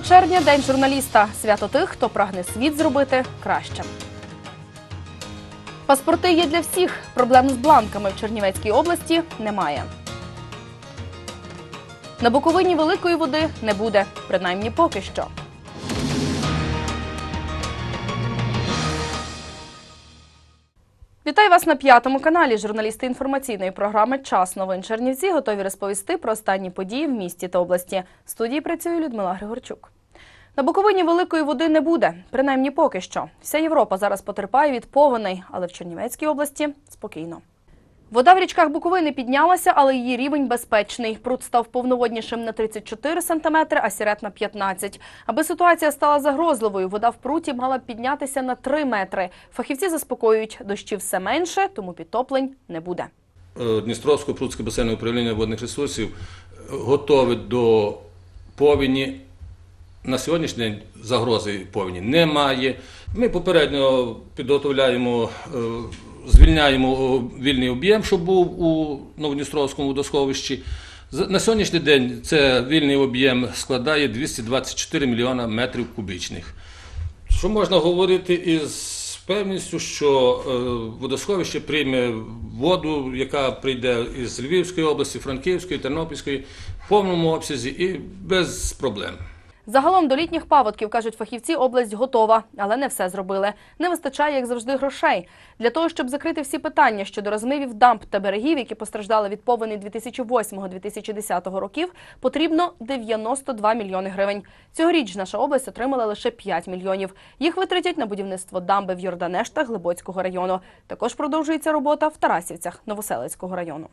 26 червня день журналіста. Свято тих, хто прагне світ зробити кращим. Паспорти є для всіх. Проблем з бланками в Чернівецькій області немає. На Буковині великої води не буде, принаймні поки що. Вітаю вас на п'ятому каналі. Журналісти інформаційної програми Час новин Чернівці готові розповісти про останні події в місті та області. В студії працює Людмила Григорчук. На Буковині великої води не буде, принаймні поки що. Вся Європа зараз потерпає від повеней, але в Чернівецькій області спокійно. Вода в річках Буковини піднялася, але її рівень безпечний. Пруд став повноводнішим на 34 сантиметри, а сірет на 15. Аби ситуація стала загрозливою, вода в пруті мала б піднятися на 3 метри. Фахівці заспокоюють, дощів все менше, тому підтоплень не буде. Е, Дністровське прудське басейне управління водних ресурсів е, готове до повені. На сьогоднішній день загрози повені немає. Ми попередньо підготовляємо, е, звільняємо вільний об'єм, що був у Новодністровському водосховищі. На сьогоднішній день це вільний об'єм складає 224 мільйона метрів кубічних. Що можна говорити із певністю, що е, водосховище прийме воду, яка прийде із Львівської області, Франківської, Тернопільської, в повному обсязі і без проблем. Загалом до літніх паводків, кажуть фахівці, область готова, але не все зробили. Не вистачає, як завжди, грошей. Для того, щоб закрити всі питання щодо розмивів дамб та берегів, які постраждали від повені 2008-2010 років, потрібно 92 мільйони гривень. Цьогоріч наша область отримала лише 5 мільйонів. Їх витратять на будівництво дамби в Йорданеш та Глибоцького району. Також продовжується робота в Тарасівцях Новоселицького району.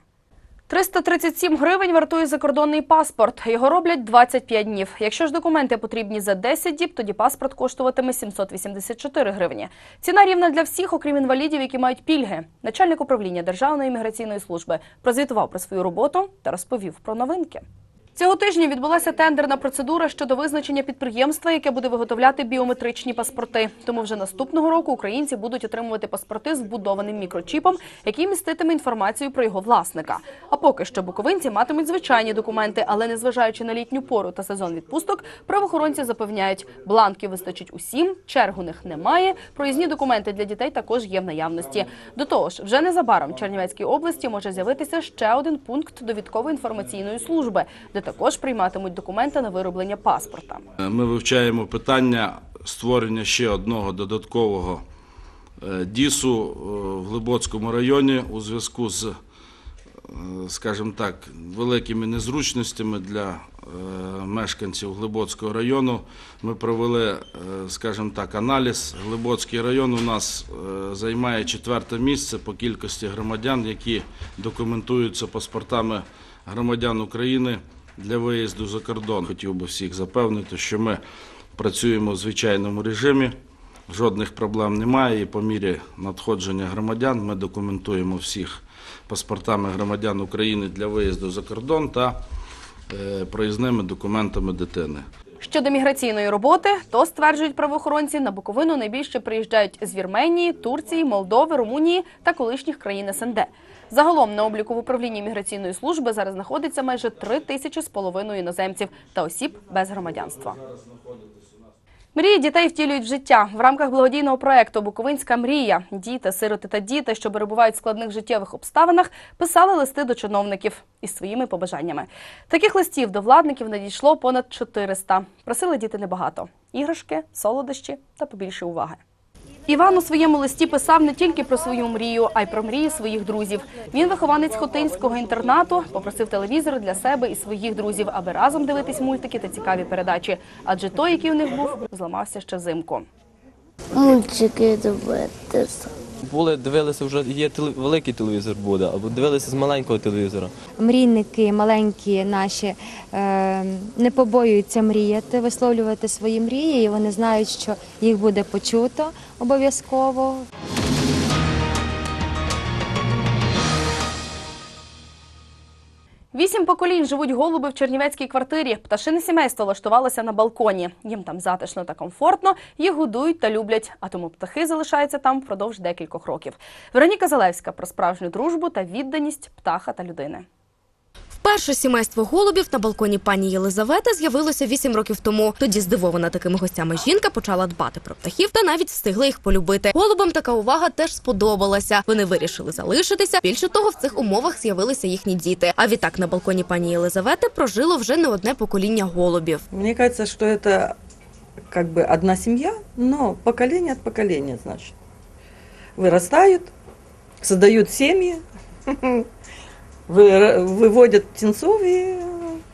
337 гривень вартує закордонний паспорт. Його роблять 25 днів. Якщо ж документи потрібні за 10 діб, тоді паспорт коштуватиме 784 гривні. Ціна рівна для всіх, окрім інвалідів, які мають пільги. Начальник управління Державної міграційної служби прозвітував про свою роботу та розповів про новинки. Цього тижня відбулася тендерна процедура щодо визначення підприємства, яке буде виготовляти біометричні паспорти. Тому вже наступного року українці будуть отримувати паспорти з вбудованим мікрочіпом, який міститиме інформацію про його власника. А поки що буковинці матимуть звичайні документи, але незважаючи на літню пору та сезон відпусток, правоохоронці запевняють, бланків вистачить усім, черг у них немає. Проїзні документи для дітей також є в наявності. До того ж, вже незабаром в Чернівецькій області може з'явитися ще один пункт довідкової інформаційної служби, де також прийматимуть документи на вироблення паспорта. Ми вивчаємо питання створення ще одного додаткового е, ДІСу е, в Глибоцькому районі у зв'язку з, е, скажімо так, великими незручностями для е, мешканців Глибоцького району. Ми провели, е, скажімо так, аналіз. Глибоцький район у нас е, займає четверте місце по кількості громадян, які документуються паспортами громадян України для виїзду за кордон. Хотів би всіх запевнити, що ми працюємо в звичайному режимі, жодних проблем немає. І по мірі надходження громадян ми документуємо всіх паспортами громадян України для виїзду за кордон та е, проїзними документами дитини. Щодо міграційної роботи, то стверджують правоохоронці, на Буковину найбільше приїжджають з Вірменії, Турції, Молдови, Румунії та колишніх країн СНД. Загалом на обліку в управлінні міграційної служби зараз знаходиться майже три тисячі з половиною іноземців та осіб без громадянства. Мрії дітей втілюють в життя в рамках благодійного проекту Буковинська мрія. Діти, сироти та діти, що перебувають в складних життєвих обставинах, писали листи до чиновників із своїми побажаннями. Таких листів до владників надійшло понад 400. Просили діти небагато: іграшки, солодощі та побільше уваги. Іван у своєму листі писав не тільки про свою мрію, а й про мрії своїх друзів. Він вихованець хотинського інтернату, попросив телевізор для себе і своїх друзів, аби разом дивитись мультики та цікаві передачі. Адже той, який у них був, зламався ще взимку. Мультики дивитися. Були, дивилися вже є великий телевізор буде, або дивилися з маленького телевізора. мрійники маленькі наші е, не побоюються мріяти, висловлювати свої мрії, і вони знають, що їх буде почуто обов'язково. Вісім поколінь живуть голуби в чернівецькій квартирі. Пташине сімейство влаштувалося на балконі. Їм там затишно та комфортно, їх годують та люблять, а тому птахи залишаються там впродовж декількох років. Вероніка Залевська про справжню дружбу та відданість птаха та людини. Перше сімейство голубів на балконі пані Єлизавети з'явилося вісім років тому. Тоді здивована такими гостями жінка почала дбати про птахів та навіть встигла їх полюбити. Голубам така увага теж сподобалася. Вони вирішили залишитися. Більше того, в цих умовах з'явилися їхні діти. А відтак на балконі пані Єлизавети прожило вже не одне покоління голубів. Мне кажется, что это как бы одна семья, но поколение от поколения, значит. Вырастают, создают семьи, вы- выводят птенцов и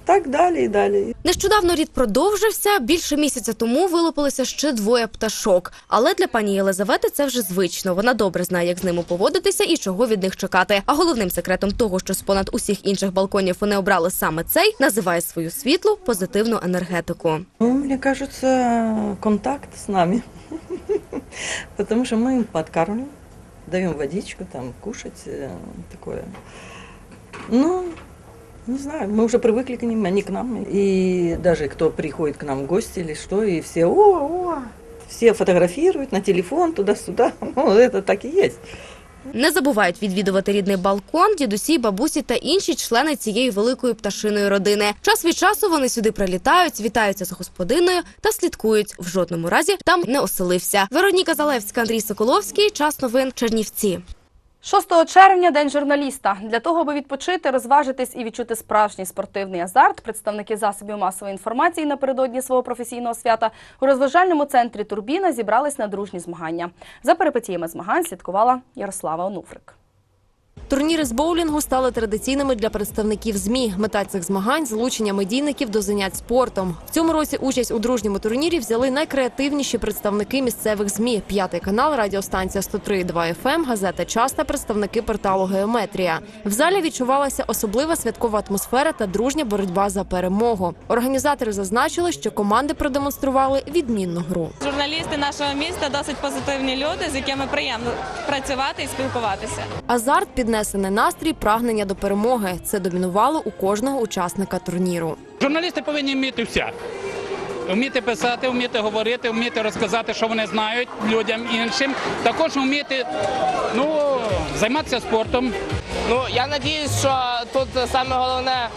так далее и далее. Нещодавно рід продовжився. Більше місяця тому вилупилося ще двоє пташок. Але для пані Єлизавети це вже звично. Вона добре знає, як з ними поводитися і чого від них чекати. А головним секретом того, що з понад усіх інших балконів вони обрали саме цей, називає свою світлу позитивну енергетику. Ну, мне кажется, контакт с нами. Потому что мы им подкармливаем, даем водичку, там, кушать, э, такое. Ну, не знаю, мы уже привыкли к ним, они к нам. И даже кто приходит к нам в гости или что, и все, о, о, все фотографируют на телефон туда-сюда. Ну, это так и есть. Не забувають відвідувати рідний балкон, дідусі, бабусі та інші члени цієї великої пташиної родини. Час від часу вони сюди прилітають, вітаються з господиною та слідкують. В жодному разі там не оселився. Вероніка Залевська, Андрій Соколовський. Час новин Чернівці. 6 червня день журналіста. Для того, аби відпочити, розважитись і відчути справжній спортивний азарт, представники засобів масової інформації напередодні свого професійного свята у розважальному центрі Турбіна зібрались на дружні змагання. За перипетіями змагань слідкувала Ярослава Онуфрик. Турніри з боулінгу стали традиційними для представників ЗМІ. Мета цих змагань залучення медійників до занять спортом. В цьому році участь у дружньому турнірі взяли найкреативніші представники місцевих ЗМІ: п'ятий канал, радіостанція 103,2 FM, ем, газета «Час» та представники порталу Геометрія. В залі відчувалася особлива святкова атмосфера та дружня боротьба за перемогу. Організатори зазначили, що команди продемонстрували відмінну гру. Журналісти нашого міста досить позитивні люди, з якими приємно працювати і спілкуватися. Азарт, піднесений настрій, прагнення до перемоги. Це домінувало у кожного учасника турніру. Журналісти повинні вміти все. Вміти писати, вміти говорити, вміти розказати, що вони знають людям іншим. Також вміти ну, займатися спортом. Ну я надіюсь, що тут саме головне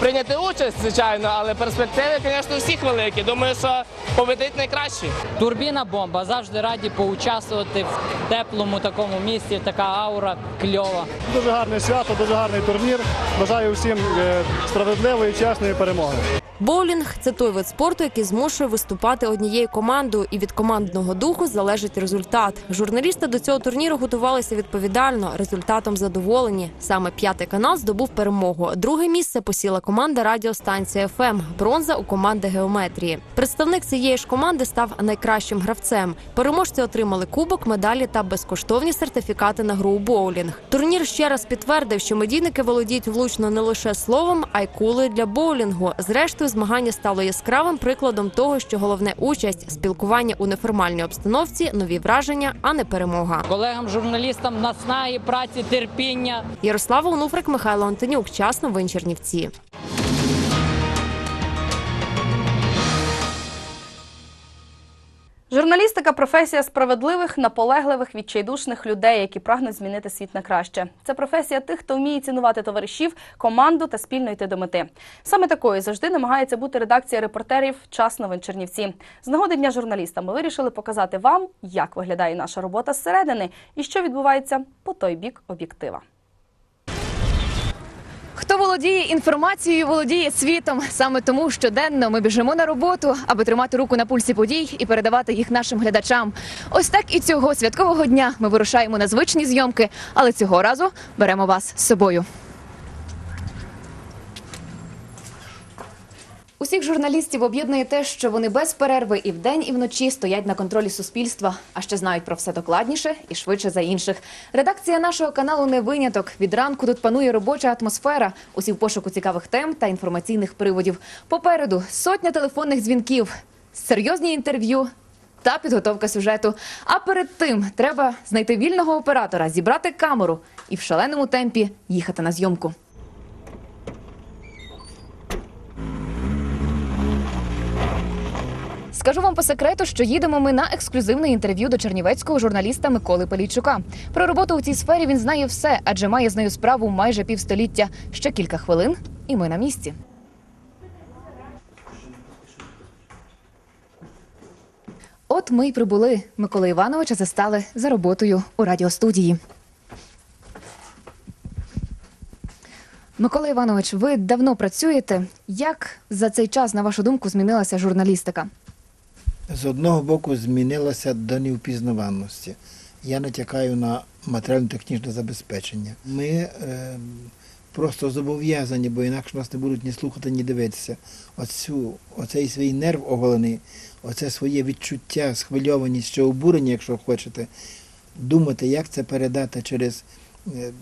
прийняти участь, звичайно, але перспективи, звісно, всіх великі. Думаю, що победить найкращий. Турбіна бомба. Завжди раді поучаствувати в теплому такому місці. Така аура кльова. Дуже гарне свято, дуже гарний турнір. Бажаю всім е, справедливої, чесної перемоги. Боулінг це той вид спорту, який змушує виступати однією командою, і від командного духу залежить результат. Журналісти до цього турніру готувалися відповідально. Результатом задоволені. Саме п'ятий канал здобув перемогу. Друге місце посіла команда Радіостанція ФМ. Бронза у команди геометрії. Представник цієї ж команди став найкращим гравцем. Переможці отримали кубок, медалі та безкоштовні сертифікати на гру у боулінг. Турнір ще раз підтвердив, що медійники володіють влучно не лише словом, а й кулею для боулінгу. Зрештою, змагання стало яскравим прикладом того, що головне участь, спілкування у неформальній обстановці, нові враження, а не перемога. Колегам журналістам наснаги, праці, терпіння. Ярослава Онуфрик, Михайло Антонюк. Час новин Чернівці. Журналістика професія справедливих, наполегливих, відчайдушних людей, які прагнуть змінити світ на краще. Це професія тих, хто вміє цінувати товаришів, команду та спільно йти до мети. Саме такою завжди намагається бути редакція репортерів Час новин Чернівці. З нагоди дня журналіста ми вирішили показати вам, як виглядає наша робота зсередини і що відбувається по той бік об'єктива. Володіє інформацією, володіє світом. Саме тому щоденно ми біжимо на роботу, аби тримати руку на пульсі подій і передавати їх нашим глядачам. Ось так і цього святкового дня ми вирушаємо на звичні зйомки, але цього разу беремо вас з собою. Усіх журналістів об'єднує те, що вони без перерви і вдень, і вночі стоять на контролі суспільства, а ще знають про все докладніше і швидше за інших. Редакція нашого каналу не виняток. Від ранку тут панує робоча атмосфера. Усі в пошуку цікавих тем та інформаційних приводів. Попереду сотня телефонних дзвінків, серйозні інтерв'ю. Та підготовка сюжету. А перед тим треба знайти вільного оператора, зібрати камеру і в шаленому темпі їхати на зйомку. Скажу вам по секрету, що їдемо ми на ексклюзивне інтерв'ю до чернівецького журналіста Миколи Пелійчука. Про роботу у цій сфері він знає все, адже має з нею справу майже півстоліття. Ще кілька хвилин, і ми на місці. От ми й прибули. Микола Івановича застали за роботою у радіостудії. Микола Іванович, ви давно працюєте. Як за цей час, на вашу думку, змінилася журналістика? З одного боку змінилася до невпізнаваності. Я натякаю на матеріально-технічне забезпечення. Ми е, просто зобов'язані, бо інакше нас не будуть ні слухати, ні дивитися. Оцю, оцей свій нерв оголений, оце своє відчуття, схвильованість чи обурення, якщо хочете, думати, як це передати через е,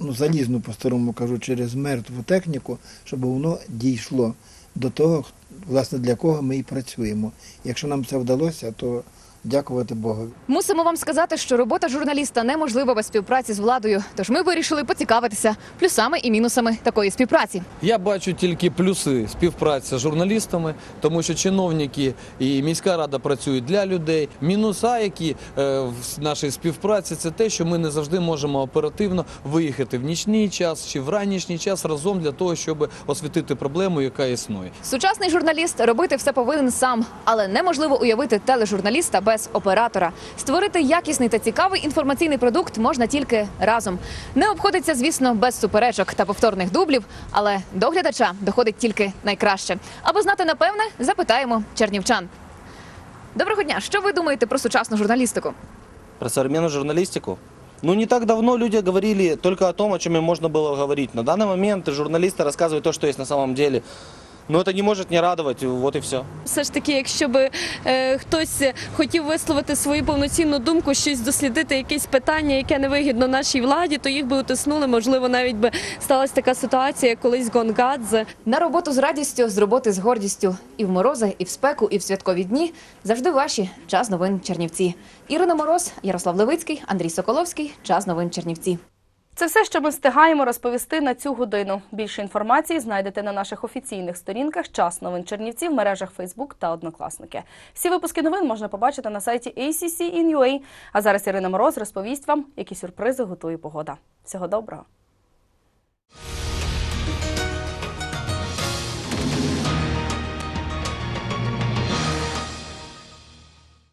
ну, залізну, по-старому кажу, через мертву техніку, щоб воно дійшло до того, власне, для кого ми і працюємо. Якщо нам це вдалося, то дякувати Богу. Мусимо вам сказати, що робота журналіста неможлива без співпраці з владою. Тож ми вирішили поцікавитися плюсами і мінусами такої співпраці. Я бачу тільки плюси співпраці з журналістами, тому що чиновники і міська рада працюють для людей. Мінуса, які е, в нашій співпраці, це те, що ми не завжди можемо оперативно виїхати в нічний час чи в ранішній час разом для того, щоб освітити проблему, яка існує. Сучасний журналіст робити все повинен сам, але неможливо уявити тележурналіста без оператора. Створити якісний та цікавий інформаційний продукт можна тільки разом. Не обходиться, звісно, без суперечок та повторних дублів, але до глядача доходить тільки найкраще. Аби знати напевне, запитаємо чернівчан. Доброго дня! Що ви думаєте про сучасну журналістику? Про современную журналистику? Ну, не так давно люди говорили только о том, о чем им можно было говорить. На данный момент журналисты рассказывают то, что есть на самом деле. Но это не может не радовать, вот и все. Все ж таки, якщо би е, хтось хотів висловити свою повноцінну думку, щось дослідити, якесь питання, яке не вигідно нашій владі, то їх би утиснули. Можливо, навіть би сталася така ситуація, як колись Гонгадзе. На роботу з радістю, з роботи з гордістю. І в морози, і в спеку, і в святкові дні завжди ваші час новин Чернівці. Ірина Мороз, Ярослав Левицький, Андрій Соколовський. Час новин Чернівці. Це все, що ми встигаємо розповісти на цю годину. Більше інформації знайдете на наших офіційних сторінках Час новин Чернівці в мережах Фейсбук та Однокласники. Всі випуски новин можна побачити на сайті ACC.in.ua. А зараз Ірина Мороз розповість вам, які сюрпризи готує погода. Всього доброго!